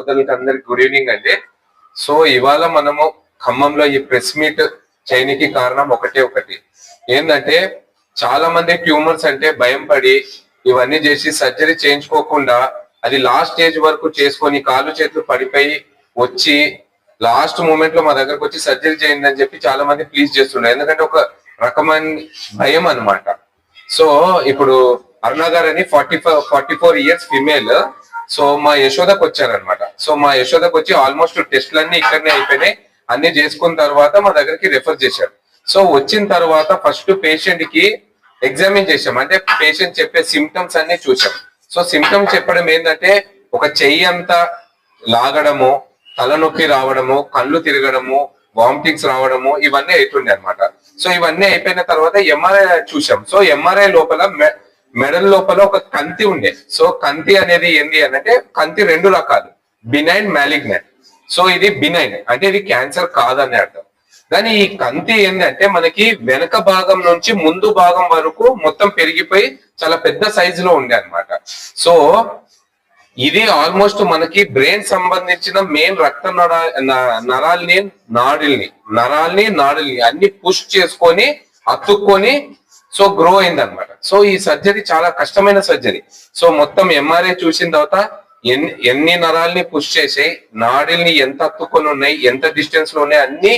శ్రోతలకు అందరికి. Good evening అండి. సో ఇవాళ మనము ఖమ్మంలో ఈ ప్రెస్ మీట్ చేయనికి కారణం ఒకటే ఒకటి. ఏంటంటే చాలా మంది ట్యూమర్స్ అంటే భయం పడి ఇవన్నీ చేసి సర్జరీ చేయించుకోకుండా అది లాస్ట్ స్టేజ్ వరకు చేసుకొని కాలు చేతులు పడిపోయి వచ్చి లాస్ట్ మూమెంట్లో మా దగ్గరకు వచ్చి సర్జరీ చేయండి అని చెప్పి చాలా మంది ప్లీజ్ చేస్తున్నారు ఎందుకంటే ఒక రకమైన భయం అన్నమాట. సో ఇప్పుడు అరుణ గారు అని forty four forty four years female so మా యశోదకు వచ్చారనమాట సో మా యశోదకు వచ్చి ఆల్మోస్ట్ టెస్ట్లన్నీ ఇక్కడనే అయిపోయినాయి. అన్ని చేసుకున్న తర్వాత మా దగ్గరికి రెఫర్ చేశారు. సో వచ్చిన తర్వాత ఫస్ట్ పేషెంట్కి ఎగ్జామిన్ చేసాం అంటే పేషెంట్ చెప్పే సిమ్టమ్స్ అన్ని చూసాం సో సిమ్టమ్స్ చెప్పడం ఏంటంటే ఒక చెయ్యి అంతా లాగడము తలనొప్పి రావడము కళ్ళు తిరగడము వామిటింగ్స్ రావడము ఇవన్నీ అవుతుండే అనమాట సో ఇవన్నీ అయిపోయిన తర్వాత ఎంఆర్ఐ చూసాం సో ఎంఆర్ఐ లోపల మె- మెడల్ లోపల ఒక కంతి ఉండే. సో కంతి అనేది ఏంది అంటే కంతి రెండు రకాలు. బినైన్ మ్యాలిగ్నెంట్ సో ఇది బినైన్ అంటే ఇది క్యాన్సర్ కాదని అర్థం. కానీ ఈ కంతి ఏంటంటే మనకి వెనక భాగం నుంచి ముందు భాగం వరకు మొత్తం పెరిగిపోయి చాలా పెద్ద సైజులో ఉండే అన్నమాట. సో ఇది ఆల్మోస్ట్ మనకి బ్రెయిన్ సంబంధించిన మెయిన్ రక్త నర నరాల్ని నాడుల్ని నరాల్ని నాడుల్ని అన్ని పుష్ చేసుకొని అతుక్కొని సో గ్రో అయింది అనమాట సో ఈ సర్జరీ చాలా కష్టమైన సర్జరీ. సో మొత్తం ఎంఆర్ఐ చూసిన తర్వాత ఎన్ని ఎన్ని నరాల్ని పుష్ చేసి నాడిల్ని ఎంత అత్తుకొని ఉన్నాయి ఎంత డిస్టెన్స్లో ఉన్నాయి అన్ని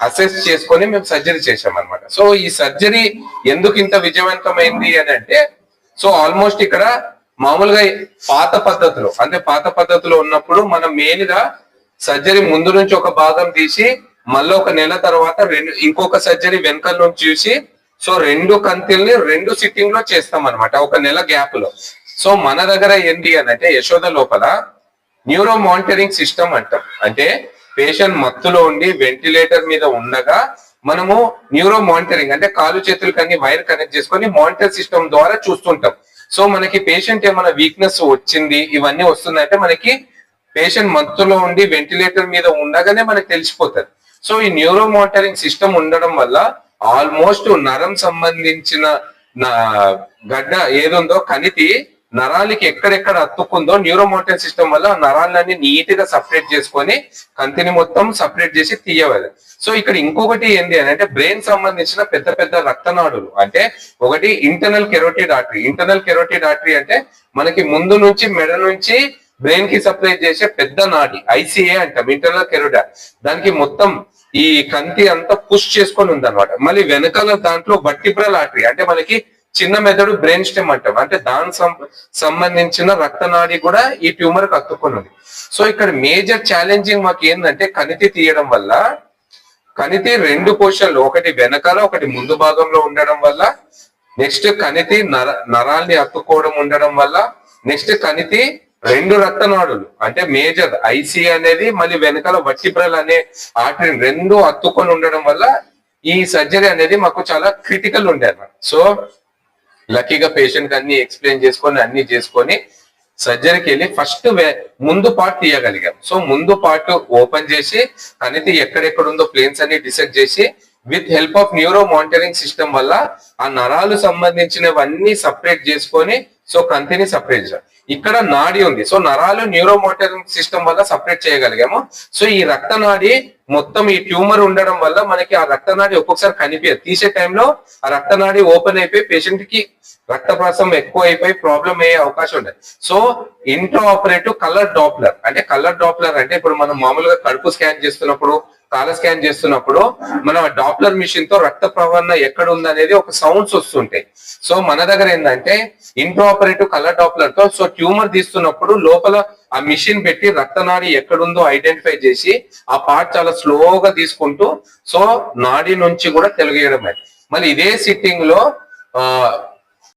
అసెస్ చేసుకొని మేము సర్జరీ చేసాం అనమాట సో ఈ సర్జరీ ఎందుకు ఇంత విజయవంతమైంది అని అంటే సో ఆల్మోస్ట్ ఇక్కడ మామూలుగా పాత పద్ధతిలో అంటే పాత పద్ధతిలో ఉన్నప్పుడు మనం మెయిన్గా సర్జరీ ముందు నుంచి ఒక భాగం తీసి మళ్ళీ ఒక నెల తర్వాత రెండు ఇంకొక సర్జరీ వెనకాల నుంచి చూసి సో రెండు కంతిల్ని రెండు సిట్టింగ్లో చేస్తాం అనమాట ఒక నెల గ్యాప్లో సో మన దగ్గర ఏంటి అని అంటే యశోద లోపల న్యూరో మానిటరింగ్ సిస్టమ్ అంటాం. అంటే పేషెంట్ మత్తులో ఉండి వెంటిలేటర్ మీద ఉండగా మనము న్యూరో మానిటరింగ్ అంటే కాలు చేతులు అన్ని వైర్ కనెక్ట్ చేసుకొని మానిటర్ సిస్టమ్ ద్వారా చూస్తుంటాం. సో మనకి పేషెంట్ ఏమైనా వీక్నెస్ వచ్చింది ఇవన్నీ వస్తుందంటే మనకి పేషెంట్ మత్తులో ఉండి వెంటిలేటర్ మీద ఉండగానే మనకి తెలిసిపోతుంది. సో ఈ న్యూరో మానిటరింగ్ సిస్టమ్ ఉండడం వల్ల ఆల్మోస్ట్ నరం సంబంధించిన గడ్డ ఏదుందో కణితి నరాలకి ఎక్కడెక్కడ అత్తుకుందో న్యూరోమోటర్ సిస్టమ్ వల్ల నరాలన్నీ నీట్గా సపరేట్ చేసుకొని కంతిని మొత్తం సపరేట్ చేసి తీయవాలి. సో ఇక్కడ ఇంకొకటి ఏంటి అని అంటే బ్రెయిన్ సంబంధించిన పెద్ద పెద్ద రక్తనాడులు. అంటే ఒకటి internal carotid artery internal carotid artery అంటే మనకి ముందు నుంచి మెడ నుంచి బ్రెయిన్కి సప్లై చేసే పెద్ద నాడి ఐసిఏ అంటాం ఇంటర్నల్ కెరోటిడ్ దానికి మొత్తం ఈ కంతి అంతా పుష్ చేసుకొని ఉందన్నమాట. మళ్ళీ వెనకాల దాంట్లో వర్టిబ్రల్ ఆర్టరీ అంటే మనకి చిన్న మెదడు బ్రెయిన్ స్టెమ్ అంటాం. అంటే దాని సంబంధించిన రక్తనాడి కూడా ఈ ట్యూమర్కి అతుక్కొని ఉంది. సో ఇక్కడ మేజర్ ఛాలెంజింగ్ మాకు ఏంటంటే కణితి తీయడం వల్ల కణితి రెండు పోషన్లు ఒకటి వెనకాల ఒకటి ముందు భాగంలో ఉండడం వల్ల నెక్స్ట్ కణితి నర నరాల్ని అత్తుకోవడం ఉండడం వల్ల నెక్స్ట్ కణితి రెండు రక్తనాడులు. అంటే మేజర్ ఐసి అనేది మళ్ళీ వెనకాల వట్టిబ్రల్ అనే ఆర్టరీ రెండు అత్తుకొని ఉండడం వల్ల ఈ సర్జరీ అనేది మాకు చాలా క్రిటికల్ ఉండే సో లక్కీగా పేషెంట్కి అన్ని ఎక్స్ప్లెయిన్ చేసుకొని అన్ని చేసుకొని సర్జరీకి వెళ్ళి ఫస్ట్ ముందు పార్ట్ తీయగలిగాం. సో ముందు పార్ట్ ఓపెన్ చేసి అనేది ఎక్కడెక్కడ ఉందో ప్లేన్స్ అన్ని డిసైడ్ చేసి with help of neuro monitoring system వల్ల ఆ నరాలు సంబంధించినవన్నీ సపరేట్ చేసుకొని సో కంతిని సపరేట్ చేయాలి ఇక్కడ నాడి ఉంది. సో నరాలు న్యూరోమోటర్ సిస్టమ్ వల్ల సపరేట్ చేయగలిగాము. సో ఈ రక్తనాడి మొత్తం ఈ ట్యూమర్ ఉండడం వల్ల మనకి ఆ రక్తనాడి ఒక్కొక్కసారి కనిపించదు తీసే టైంలో ఆ రక్తనాడి ఓపెన్ అయిపోయి పేషెంట్కి రక్త ప్రాసం ఎక్కువ అయిపోయి ప్రాబ్లం అయ్యే అవకాశం ఉండదు. So intraoperative colour Doppler అంటే కలర్ డాప్లర్ అంటే ఇప్పుడు మనం మామూలుగా కడుపు స్కాన్ చేస్తున్నప్పుడు తాల స్కాన్ చేస్తున్నప్పుడు మనం డాప్లర్ మిషన్తో రక్త ప్రవరణ ఎక్కడ ఉందనేది ఒక సౌండ్స్ వస్తుంటాయి. సో మన దగ్గర ఏంటంటే ఇంట్రాపరేటివ్ కలర్ డాప్లర్తో సో ట్యూమర్ తీస్తున్నప్పుడు లోపల ఆ మిషన్ పెట్టి రక్తనాడి ఎక్కడుందో ఐడెంటిఫై చేసి ఆ పార్ట్ చాలా స్లోగా తీసుకుంటూ సో నాడి నుంచి కూడా తెలుగేయడం. మళ్ళీ ఇదే సిట్టింగ్లో ఆ